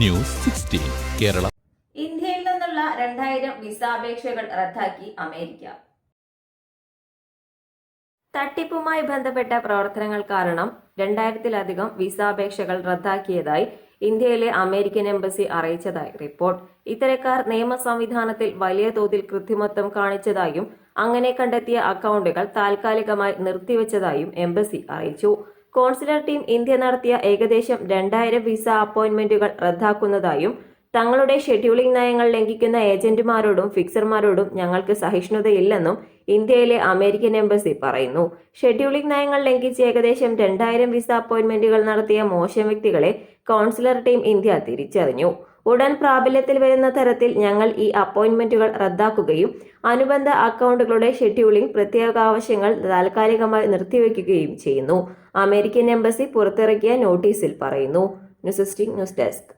News sixteen Kerala. ഇന്ത്യയിൽ നിന്നുള്ള രണ്ടായിരം വിസാപേക്ഷകൾ റദ്ദാക്കി അമേരിക്ക. തട്ടിപ്പുമായി ബന്ധപ്പെട്ട പ്രവർത്തനങ്ങൾ കാരണം രണ്ടായിരത്തിലധികം വിസാപേക്ഷകൾ റദ്ദാക്കിയതായി ഇന്ത്യയിലെ അമേരിക്കൻ എംബസി അറിയിച്ചതായി റിപ്പോർട്ട്. ഇത്തരക്കാർ നിയമ സംവിധാനത്തിൽ വലിയ തോതിൽ കൃത്രിമത്വം കാണിച്ചതായും അങ്ങനെ കണ്ടെത്തിയ അക്കൗണ്ടുകൾ താൽക്കാലികമായി നിർത്തിവെച്ചതായും എംബസി അറിയിച്ചു. കോൺസുലർ ടീം ഇന്ത്യ നടത്തിയ ഏകദേശം രണ്ടായിരം വിസ അപ്പോയിന്റ്മെന്റുകൾ റദ്ദാക്കുന്നതായും തങ്ങളുടെ ഷെഡ്യൂളിംഗ് നയങ്ങൾ ലംഘിക്കുന്ന ഏജന്റുമാരോടും ഫിക്സർമാരോടും ഞങ്ങൾക്ക് സഹിഷ്ണുതയില്ലെന്നും ഇന്ത്യയിലെ അമേരിക്കൻ എംബസി പറയുന്നു. ഷെഡ്യൂളിംഗ് നയങ്ങൾ ലംഘിച്ച് ഏകദേശം രണ്ടായിരം വിസ അപ്പോയിന്റ്മെന്റുകൾ നടത്തിയ മോശം വ്യക്തികളെ കൗൺസിലർ ടീം ഇന്ത്യ തിരിച്ചറിഞ്ഞു. ഉടൻ പ്രാബല്യത്തിൽ വരുന്ന തരത്തിൽ ഞങ്ങൾ ഈ അപ്പോയിന്റ്മെന്റുകൾ റദ്ദാക്കുകയും അനുബന്ധ അക്കൗണ്ടുകളുടെ ഷെഡ്യൂളിംഗ് പ്രത്യേക ആവശ്യങ്ങൾ താൽക്കാലികമായി നിർത്തിവെക്കുകയും ചെയ്യുന്നു അമേരിക്കൻ എംബസി പുറത്തിറക്കിയ നോട്ടീസിൽ പറയുന്നു. News desk.